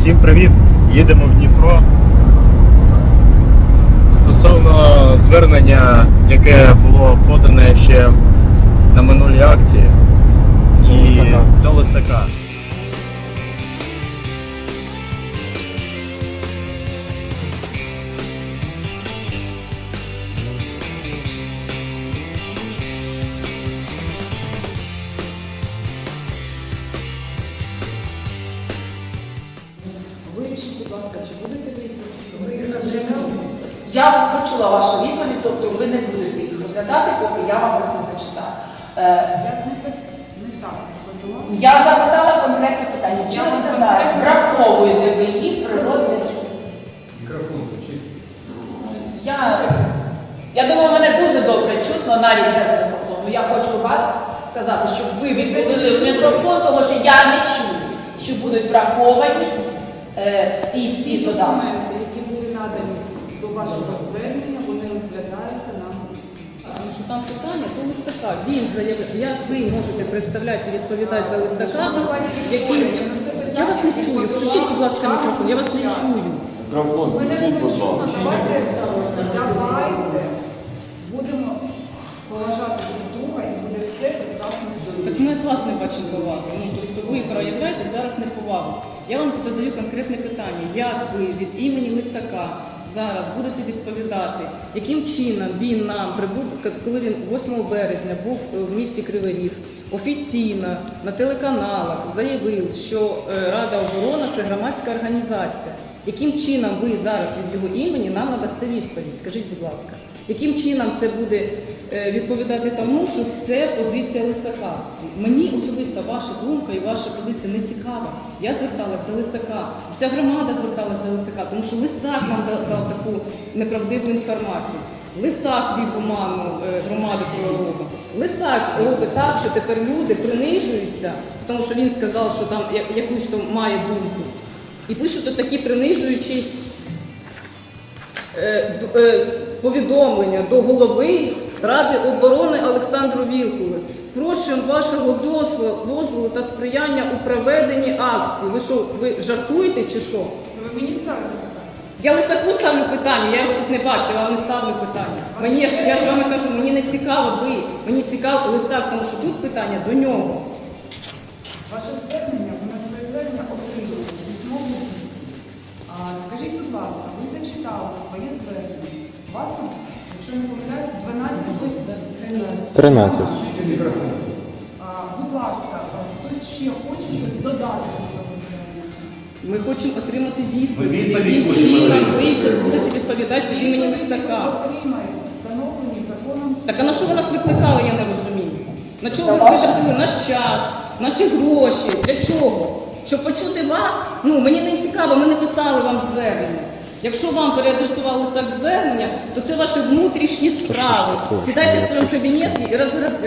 Всім привіт! Їдемо в Дніпро. Стосовно звернення, яке було подане ще на минулій акції і до Лисака. Я почула вашу відповідь, тобто ви не будете їх розглядати, поки я вам їх не зачитаю. Е, Я запитала конкретне питання. Чи вам враховуєте ви їх при розгляді? Я, я думаю, мене дуже добре чутно, навіть без мікрофону. Я хочу вас сказати, щоб ви відповіли в мікрофон, тому що я не чую, що будуть враховані е, всі ці додатки. Документи, які були надані до вашого звернення, вони розглядаються на комісії. Тому що там питання до Лисака. Він заявив, як ви можете представляти і відповідати за Лисака, який... Я вас не чую. Включіть, будь ласка, мікрофон, я вас не чую. Мікрофон, включіть, будь ласка. Давайте, давайте будемо поважати друг друга і буде все прекрасно в Так ми від вас не бачимо поваги. Ну, тобто ви проявляєте зараз неповагу. Я вам задаю конкретне питання. Як ви від імені Лисака зараз будете відповідати, яким чином він нам прибув, коли він 8 березня був е, в місті Кривий офіційно на телеканалах заявив, що е, Рада оборона це громадська організація. Яким чином ви зараз від його імені нам надасте відповідь? Скажіть, будь ласка, яким чином це буде відповідати тому, що це позиція Лисака? Мені особисто ваша думка і ваша позиція не цікава. Я зверталась до Лисака, вся громада зверталась до Лисака, тому що Лисак нам дав, таку неправдиву інформацію. Лисак вів оману е, громади Кривого. Лисак робить так, що тепер люди принижуються, тому що він сказав, що там якусь там має думку. І пишуть такі принижуючі е, е, повідомлення до голови Ради оборони Олександру Вілкулу. Просимо вашого дозволу, та сприяння у проведенні акції. Ви що, ви жартуєте чи що? Ви мені ставите питання? Я лисаку ставлю питання, я його тут не бачу, я вам не ставлю питання. Мені ж я ж вам кажу, мені не цікаво ви, мені цікаво лисак, тому що тут питання до нього. Ваше звернення, у нас своє звернення отримали в письмовому вигляді. А скажіть, будь ласка, ви зачитали своє звернення. У вас там, якщо не помиляюсь, 12 хтось 13. 13. Будь ласка, хтось ще хоче щось додати до цього? Ми хочемо отримати відповідь. відповідь Яким хочемо чином отримати. ви ще будете відповідати від імені Лисака? Отримають встановлені законом Так а на що ви нас викликали, я не розумію. На чого ви витратили наш час, наші гроші? Для чого? Щоб почути вас? Ну мені не цікаво, ми не писали вам звернення. Якщо вам переадресували лисак звернення, то це ваші внутрішні справи. Сідайте в своєму кабінеті і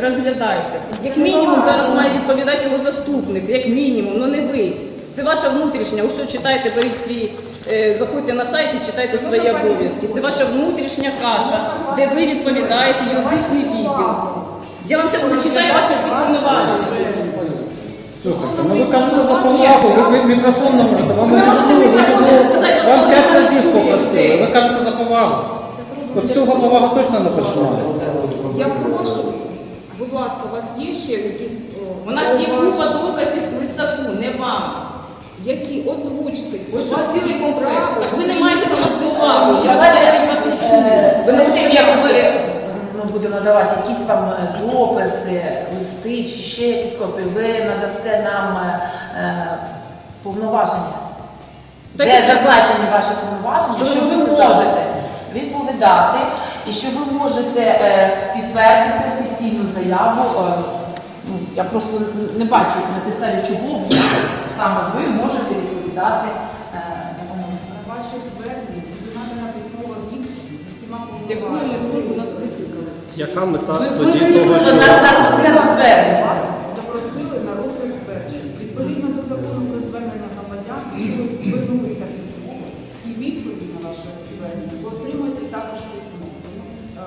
розглядайте. Як мінімум зараз має відповідати його заступник, як мінімум, ну не ви. Це ваша внутрішня. Усе читайте, беріть свій, е, заходьте на сайт і читайте свої обов'язки. Це ваша внутрішня каша, де ви відповідаєте юридичний відділ. Я вам зараз зачитаю ваші всі повноваження. Слухайте, ну ви кажете за повагу, ви, мікрофон не можете, вам Ви не можете мікрофон сказати, попросили, ви кажете за повагу. З цього повага точно не починається. Я прошу, будь ласка, у вас є ще якісь У нас є купа доказів лисаку, не вам. які озвучте. Ось У цілий. Так ви не маєте до нас повагу. Я навіть вас не чую. Ви не можете як ви ну, будемо давати якісь вам е, дописи, листи чи ще якісь копії, ви надасте нам е, е, повноваження. Так де це- зазначені ваші повноваження, Що що, ви можете? відповідати і що ви можете е, підтвердити офіційну заяву. е, ну, я просто не бачу на підставі чого ви, саме ви можете відповідати е, за. На Ваше звернення надана письмова відповідь з усіма З якою метою ви нас викликали? Яка мета Ви- тоді ви того, Ви що нас на розгляд звернення. Вас запросили на розгляд звернення. Відповідно до закону про звернення громадян, якщо ви звернулися письмово і відповідь на ваше звернення, ви отримаєте також письмо. Тому е,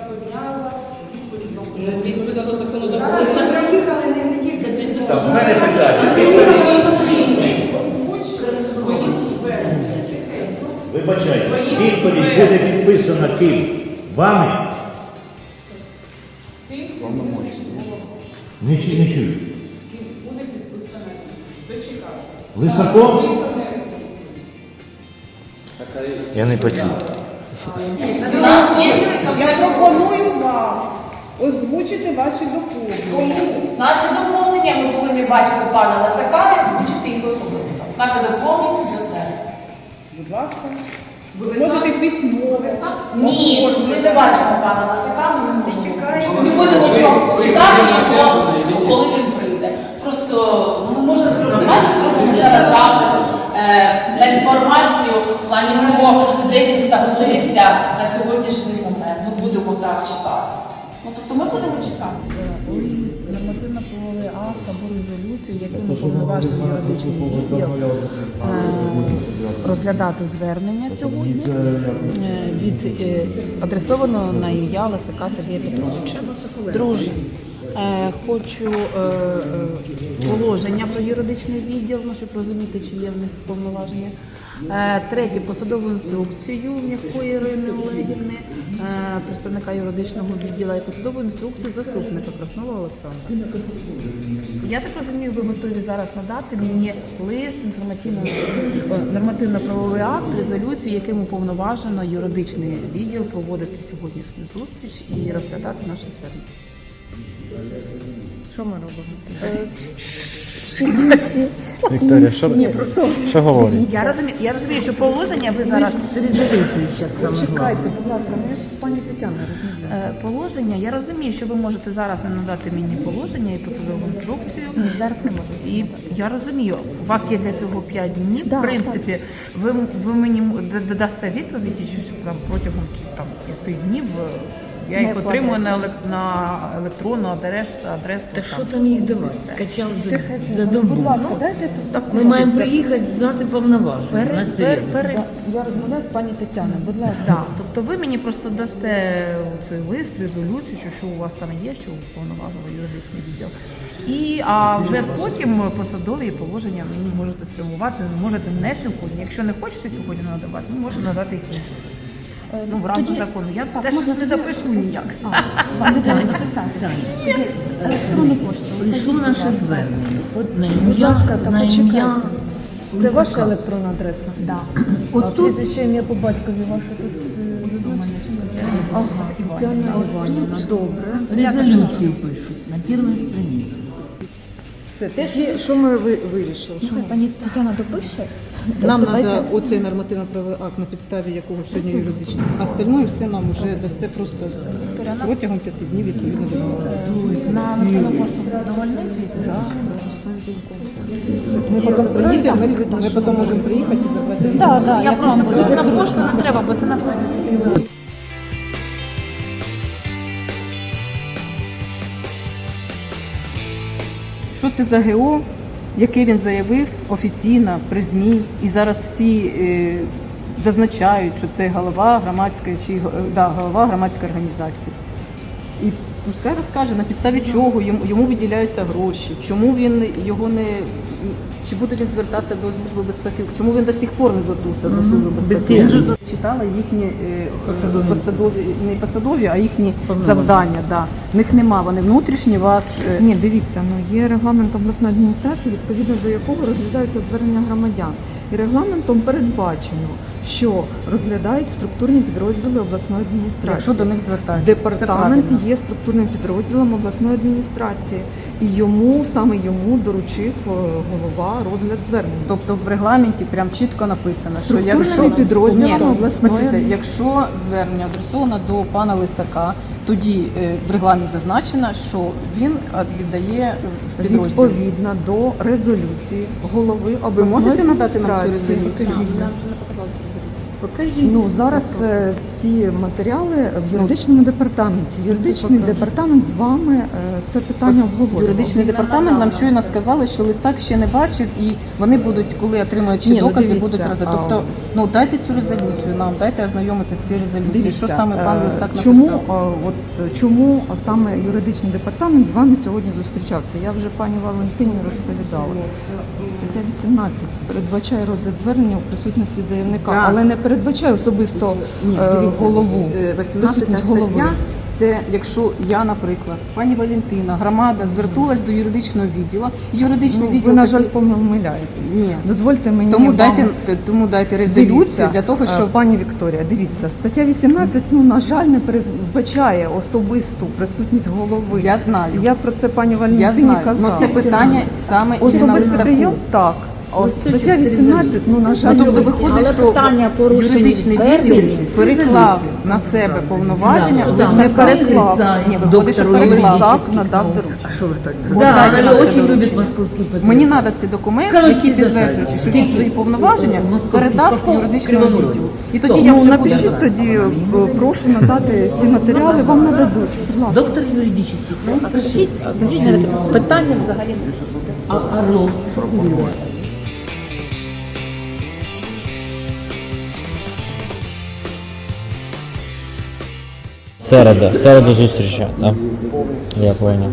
запевняю відповідно. Відповідно до закону Зараз закону. приїхали не, не тільки письмо. Так, в мене питання. Приїхали офіційно. Озвучили. Вибачайте, відповідь буде підписана ким? Вами? Не, чу- не чую. Буде підписана. Дочекайте. Лисаком? Я не почув. Я пропоную вам озвучити ваші доповнення. Наші доповнення ми повинні бачити пана Лисака і озвучити їх особисто. Наше доповнення до звернення. Будь ласка. Ви можете письмово. Ні, ми не бачимо пана Лисака, ми не можемо. Ми будемо чого чекати його, коли він прийде. Просто ну, ми можемо зробити зараз запит е, на інформацію в плані того, де він знаходиться на сьогоднішній момент. Ми будемо так чекати. Ну тобто ми будемо чекати. нормативно-правовий акт або резолюцію, яким уповноважений юридичний відділ е, розглядати звернення сьогодні е, від е, адресованого на ім'я Лисака Сергія Петровича. Друже, е, хочу е, е, положення про юридичний відділ, ну, щоб розуміти, чи є в них повноваження. Е, Третє посадову інструкцію м'якої Ірини Олегівни, е, представника юридичного відділу, і посадову інструкцію заступника Краснова Олександра. Я так розумію, ви готові зараз надати мені лист е, нормативно-правовий акт, резолюцію, яким уповноважено юридичний відділ проводити сьогоднішню зустріч і розглядати наше звернення. Що ми робимо? Вікторія, що, що говорить? Я розумію, я розумію, що положення ви зараз резолюції зараз саме Чекайте, будь ласка, ми ж з пані Тетяною розмовляємо. Положення, я розумію, що ви можете зараз не надати мені положення і посадову інструкцію. Ні, зараз не можу. І я розумію, у вас є для цього 5 днів. в принципі, ви, ви мені м- д- дасте відповіді, що там протягом там, 5 днів е, я їх отримую на, елек- на електронну адресу. адресу Так що там їх до? Скачав за, за добу. Будь ласка, дайте Ми маємо приїхати знати повноваження. Пере- на пер- пере- Я розмовляю з пані Тетяною, будь ласка. Да, тобто ви мені просто дасте цей лист, резолюцію, що, що у вас там є, що уповноважили юридичний відділ. І а вже потім посадові положення мені можете спрямувати, можете не сьогодні. Якщо не хочете сьогодні надавати, ми можемо надати їх іншим. Ну, в рамках закону. Я теж не допишу ніяк. Вам не треба написати. Тоді електронну пошту. Прийшло наше звернення. От на Будь ласка, та на ім'я почекайте. Це Лисака. ваша електронна адреса? Да. От тут прізвище ім'я по батькові ваше тут. е, Ага, Тетяна Іванівна, добре. Резолюцію пишуть на першій страниці. Все, тоді що ми ви- вирішили? Що ми- Пані Тетяна допише. Нам Давайте. треба оцей нормативно-правовий акт, на підставі якого сьогодні юридичний. А остальное все нам вже дасте просто протягом п'яти днів відповідно до закону. На електронну пошту довольний звіт? Ми потім приїдемо, ми, ми потім можемо приїхати і забрати. Так, так, Я просто кажу, на пошту не треба, бо це на пошту. Що це за ГО, яке він заявив офіційно при ЗМІ, і зараз всі е, зазначають, що це голова громадської чи е, да, голова громадської організації. І пускай розкаже, на підставі чого йому, йому виділяються гроші, чому він його не чи буде він звертатися до служби безпеки, чому він до сих пор не звернувся до служби безпеки. Читала їхні е, посадові, не посадові, а їхні завдання. Да. В них нема, вони внутрішні вас. е, Ні, дивіться, ну є регламент обласної адміністрації, відповідно до якого розглядаються звернення громадян. І регламентом передбачено, що розглядають структурні підрозділи обласної адміністрації. Якщо до них звертаються. Департамент є структурним підрозділом обласної адміністрації, і йому саме йому доручив е, голова розгляд звернень. Тобто в регламенті прям чітко написано, що якщо підрозділами Ні, обласної почуйте, якщо звернення адресовано до пана Лисака, тоді е, в регламенті зазначено, що він е, віддає підрозділ. Відповідно до резолюції голови Ви можете надати нам цю адміністрації. резолюцію? Покажіть. Ну зараз е, ці матеріали в юридичному департаменті. Юридичний департамент з вами е, це питання обговорював. Юридичний департамент нам щойно сказали, що Лисак ще не бачив, і вони будуть, коли отримають ці ну, докази, дивіться, будуть розглядати. а- Тобто, ну дайте цю резолюцію нам, дайте ознайомитися з цією резолюцією. Що саме пан е, Лисак чому, написав? е, от, чому саме юридичний департамент з вами сьогодні зустрічався? Я вже пані Валентині розповідала. Стаття 18 передбачає розгляд звернення у присутності заявника, Так, але не передбачає особисто Ні, е, дивіться, голову. е, 18 присутність голови. стаття. Це якщо я, наприклад, пані Валентина, громада звернулась до юридичного відділу, юридичний Ну, відділ ви, на жаль, помиляєтесь. ні. Дозвольте мені Тому вам... дайте тому дайте резолюцію Дивіться, для того, е, щоб пані Вікторія, дивіться, стаття 18, ну на жаль, не передбачає особисту присутність голови. я знаю. Я про це пані Я Валентині знаю, казала. але це питання саме Особистий прийом так. А стаття 18, ну на жаль, Ну, тобто виходить, Але що питання порушення юридичний відділ переклав на себе повноваження, Да, але не переклав. Ні, виходить, що переклав. Надав доручення. А що ви так Да, дуже любить московський патріот. Мені треба цей документ, Кажуть, який всі підтверджує, знають. що він свої повноваження передав попов юридичному відділу. І тоді я Ну, вже напишіть тоді, е, прошу надати ці матеріали, вам нададуть. Будь ласка. Доктор юридичний. Ну, Скажіть, скажіть питання взагалі. а Орлов, Середа, середу зустрічі, так? Я поняв.